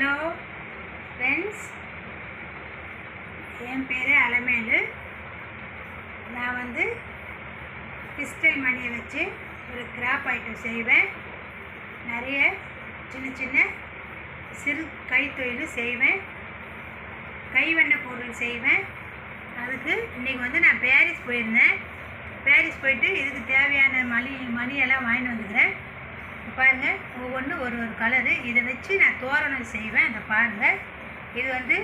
Hello friends என் பேர் அலமேலு. நான் வந்து கிறிஸ்டல் மணியை வச்சு ஒரு கிராப் ஐட்டம் செய்வேன். நிறைய சின்ன சின்ன சிறு கைத்தொழில் செய்வேன். கைவண்ண பொருள் செய்வேன். அதுக்கு இன்றைக்கி வந்து நான் பேரிஸ் போயிருந்தேன். பேரிஸ் போயிட்டு இதுக்கு தேவையான மணி மணியெல்லாம் வாங்கிட்டு வந்துக்கிறேன். பாருங்கள் ஒவ்வொன்றும் ஒரு ஒரு கலரு இதை வச்சு நான் தோரணம் செய்வேன் அதை பாருங்கள் இது வந்து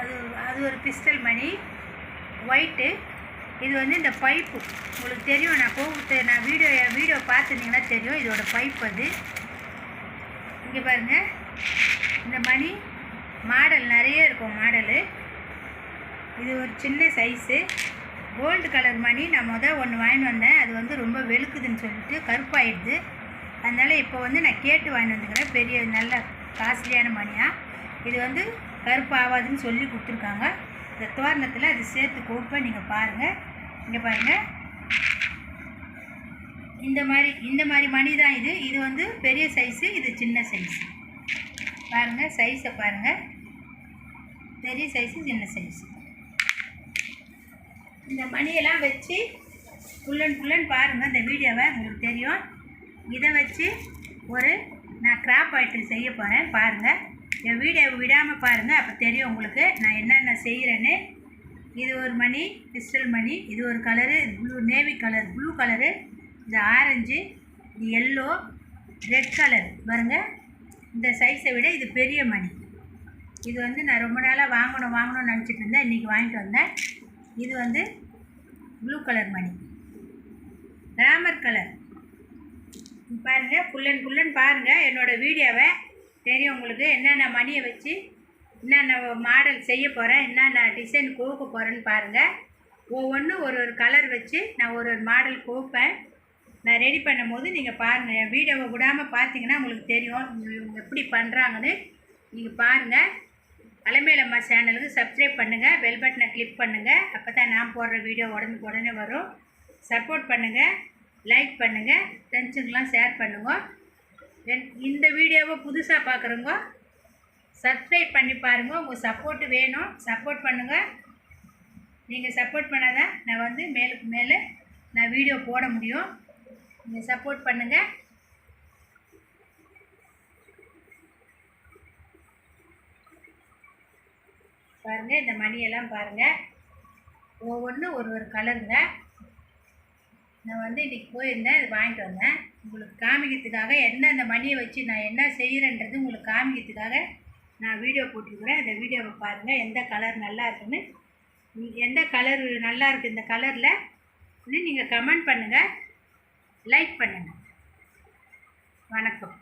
அது அது ஒரு பிஸ்டல் மணி. ஒயிட்டு இது வந்து இந்த பைப்பு உங்களுக்கு தெரியும் நான் போகுது நான் வீடியோ வீடியோ பார்த்துருந்தீங்கன்னா தெரியும் இதோட பைப் அது. இங்கே பாருங்கள் இந்த மணி மாடல் நிறைய இருக்கும் மாடலு. இது ஒரு சின்ன சைஸு கோல்டு கலர் மணி நான் மொதல் ஒன்று வாங்கிட்டு வந்தேன். அது வந்து ரொம்ப வெளுக்குதுன்னு சொல்லிட்டு கருப்பாயிடுது. அதனால் இப்போ வந்து நான் கேட்டு வாங்கிட்டு வந்துக்கிறேன். பெரிய நல்ல காஸ்ட்லியான மணியாக இது வந்து கருப்பு ஆகாதுன்னு சொல்லி கொடுத்துருக்காங்க. இந்த தோரணத்தில் அது சேர்த்து கொடுப்பேன் நீங்கள் பாருங்கள் இங்கே பாருங்கள் இந்த மாதிரி இந்த மாதிரி மணி தான் இது. இது வந்து பெரிய சைஸு இது சின்ன சைஸு பாருங்கள் சைஸை பாருங்கள் பெரிய சைஸு சின்ன சைஸு இந்த மணியெல்லாம் வச்சு புல்லன் புல்லன் பாருங்கள் இந்த வீடியோவை உங்களுக்கு தெரியும். இதை வச்சு ஒரு நான் கிராப் ஐட்டம் செய்ய போகிறேன் பாருங்கள் என் வீடியோவை விடாமல் பாருங்கள் அப்போ தெரியும் உங்களுக்கு நான் என்னென்ன செய்கிறேன்னு இது ஒரு மணி கிறிஸ்டல் மணி இது ஒரு colour blue navy colour blue colour இது ஆரஞ்சு இது எல்லோ ரெட் கலர் பாருங்கள் இந்த சைஸை விட இது பெரிய மணி. இது வந்து நான் ரொம்ப நாளாக வாங்கணும் வாங்கணும்னு நினச்சிட்டு இருந்தேன் இன்றைக்கி வாங்கிட்டு வந்தேன். இது வந்து ப்ளூ கலர் மணி. ராமர் கலர் பாருங்கள் ஃபுல் அண்ட் பாருங்கள் என்னோடய வீடியோவை தெரியும் உங்களுக்கு. என்னென்ன மணியை வச்சு என்னென்ன மாடல் செய்ய போகிறேன் என்னென்ன டிசைன் கோக்க போகிறேன்னு பாருங்கள் ஒவ்வொன்றும் ஒரு ஒரு கலர் வச்சு நான் ஒரு ஒரு மாடல் கோப்பேன். நான் ரெடி பண்ணும் போது நீங்கள் பாருங்கள் என் வீடியோவை விடாமல் பார்த்தீங்கன்னா உங்களுக்கு தெரியும். இவங்க எப்படி பண்ணுறாங்கன்னு நீங்கள் பாருங்கள் அலமேலம்மா சேனலுக்கு சப்ஸ்கிரைப் பண்ணுங்கள் பெல் பட்டனை கிளிக் பண்ணுங்கள் அப்போ தான் நான் போடுற வீடியோ உடனுக்கு உடனே வரும். சப்போர்ட் பண்ணுங்கள் லைக் பண்ணுங்கள் ஃப்ரெண்ட்ஸுங்கெலாம் ஷேர் பண்ணுங்க. இந்த வீடியோவை புதுசாக பார்க்குறவங்க சப்ஸ்கிரைப் பண்ணி பாருங்கள் உங்கள் சப்போர்ட்டு வேணும் சப்போர்ட் பண்ணுங்கள் நீங்கள் சப்போர்ட் பண்ணால் தான் நான் வந்து மேலுக்கு மேலே நான் வீடியோ போட முடியும். நீங்கள் சப்போர்ட் பண்ணுங்கள் பாருங்கள் இந்த மணியெல்லாம் பாருங்கள் ஒவ்வொன்றும் ஒரு ஒரு கலருங்க நான் வந்து இன்றைக்கி போயிருந்தேன் இது வாங்கிட்டு வந்தேன். உங்களுக்கு காமிக்கிறதுக்காக என்ன அந்த மணியை வச்சு நான் என்ன செய்கிறேன்றது உங்களுக்கு காமிக்கிறதுக்காக நான் வீடியோ போட்டிருக்கிறேன். அந்த வீடியோவை பாருங்கள் எந்த கலர் நல்லா இருக்குன்னு. எந்த கலர் நல்லா இருக்குது இந்த கலரில் நீங்கள் கமெண்ட் பண்ணுங்கள் லைக் பண்ணுங்கள் வணக்கம்.